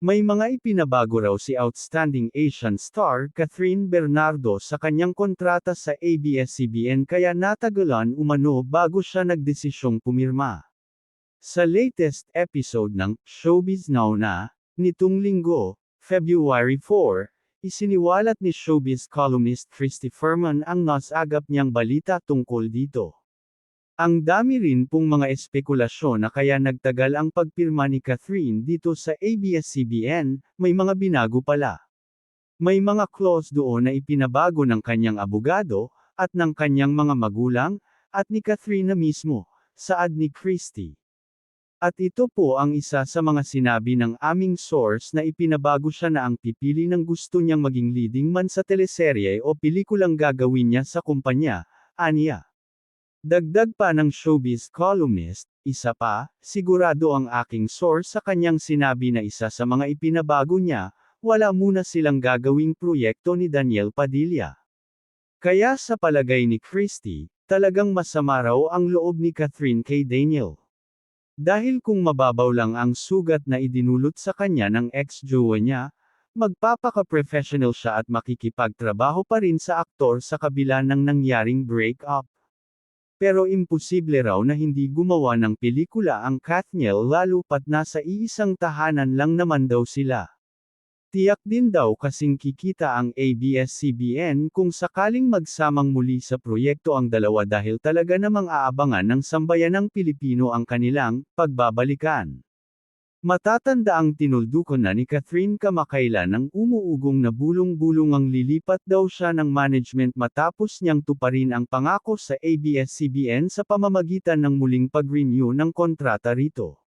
May mga ipinabago raw si outstanding Asian star Catherine Bernardo sa kanyang kontrata sa ABS-CBN kaya natagalan umano bago siya nagdesisyong pumirma. Sa latest episode ng Showbiz Now na, nitong linggo, February 4, isiniwalat ni showbiz columnist Christy Furman ang nasagap niyang balita tungkol dito. Ang dami rin pong mga espekulasyon na kaya nagtagal ang pagpirma ni Catherine dito sa ABS-CBN, may mga binago pala. May mga clause doon na ipinabago ng kanyang abogado, at ng kanyang mga magulang, at ni Catherine na mismo, saad ni Christie. At ito po ang isa sa mga sinabi ng aming source na ipinabago siya na ang pipili ng gusto niyang maging leading man sa teleserye o pelikulang gagawin niya sa kumpanya, aniya. Dagdag pa ng showbiz columnist, isa pa, sigurado ang aking source sa kanyang sinabi na isa sa mga ipinabago niya, wala muna silang gagawing proyekto ni Daniel Padilla. Kaya sa palagay ni Christie, talagang masama raw ang loob ni Catherine kay Daniel. Dahil kung mababaw lang ang sugat na idinulot sa kanya ng ex-jowa niya, magpapaka-professional siya at makikipagtrabaho pa rin sa aktor sa kabila ng nangyaring break-up. Pero imposible raw na hindi gumawa ng pelikula ang Kathniel lalo pat nasa iisang tahanan lang naman daw sila. Tiyak din daw kasing kikita ang ABS-CBN kung sakaling magsamang muli sa proyekto ang dalawa dahil talaga namang aabangan ng sambayanang Pilipino ang kanilang pagbabalikan. Matatanda ang tinuldukon na ni Catherine kamakailan ng umuugong na bulong-bulong ang lilipat daw siya ng management matapos niyang tuparin ang pangako sa ABS-CBN sa pamamagitan ng muling pag-renew ng kontrata rito.